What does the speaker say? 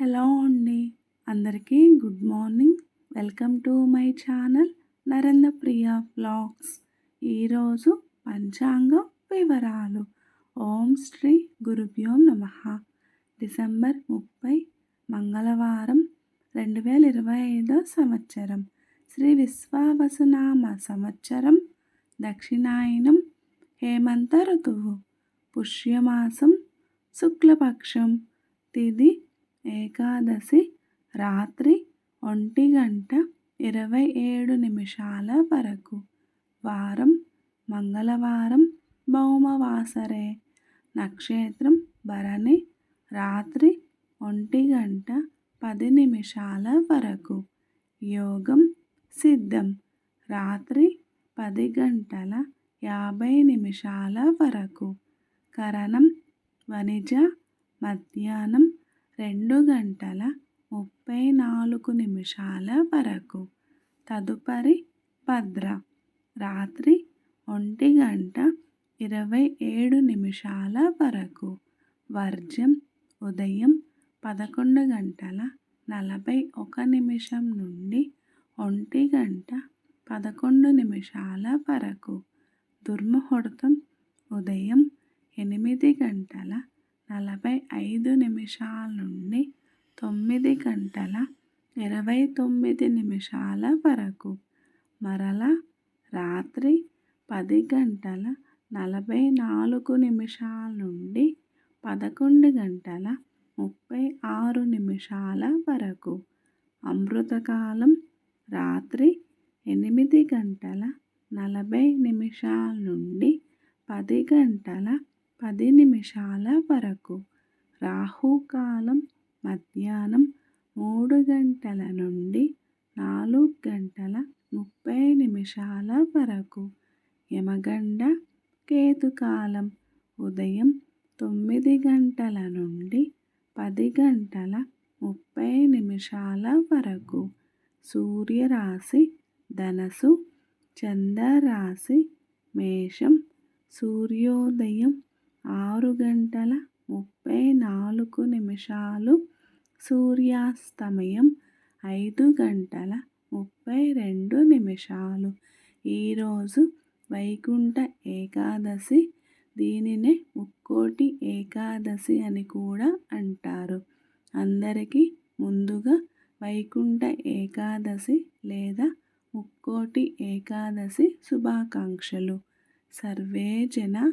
Hello అండి. అందరికీ good morning. Welcome to my channel Narendra Priya vlogs. ఈరోజు పంచాంగం వివరాలు. ఓం శ్రీ గురుభ్యో నమ. డిసెంబర్ ముప్పై మంగళవారం రెండు వేల ఇరవై ఐదో సంవత్సరం. శ్రీ విశ్వావసునామ సంవత్సరం దక్షిణాయనం హేమంత ఋతువు పుష్యమాసం శుక్లపక్షం తిది ఏకాదశి రాత్రి ఒంటి గంట ఇరవై ఏడు నిమిషాల వరకు. వారం మంగళవారం భౌమవాసరే. నక్షత్రం భరణి రాత్రి ఒంటి గంట పది నిమిషాల వరకు. యోగం సిద్ధం. రాత్రి పది గంటల యాభై నిమిషాల వరకు. కరణం వణిజ మధ్యాహ్నం రెండు గంటల ముప్పై నాలుగు నిమిషాల వరకు. తదుపరి భద్ర. రాత్రి ఒంటి గంట ఇరవై ఏడు నిమిషాల వరకు. వర్జం ఉదయం పదకొండు గంటల నలభై ఒక నిమిషం నుండి ఒంటి గంట పదకొండు నిమిషాల వరకు. దుర్ముహూర్తం ఉదయం ఎనిమిది గంటల నలభై ఐదు నిమిషాల నుండి తొమ్మిది గంటల ఇరవై తొమ్మిది నిమిషాల వరకు. మరల రాత్రి పది గంటల నలభై నాలుగు నిమిషాల నుండి పదకొండు గంటల ముప్పై ఆరు నిమిషాల వరకు. అమృతకాలం రాత్రి ఎనిమిది గంటల నలభై నిమిషాల నుండి పది గంటల పది నిమిషాల వరకు. రాహుకాలం మధ్యాహ్నం మూడు గంటల నుండి నాలుగు గంటల ముప్పై నిమిషాల వరకు. యమగండ కేతుకాలం ఉదయం తొమ్మిది గంటల నుండి పది గంటల ముప్పై నిమిషాల వరకు. సూర్యరాశి ధనసు చంద్రరాశి మేషం సూర్యోదయం ఆరు గంటల ముప్పై నాలుగు నిమిషాలు సూర్యాస్తమయం ఐదు గంటల ముప్పై రెండు నిమిషాలు. ఈరోజు వైకుంఠ ఏకాదశి. దీనినే ముక్కోటి ఏకాదశి అని కూడా అంటారు. అందరికీ ముందుగా వైకుంఠ ఏకాదశి లేదా ముక్కోటి ఏకాదశి శుభాకాంక్షలు. సర్వే జన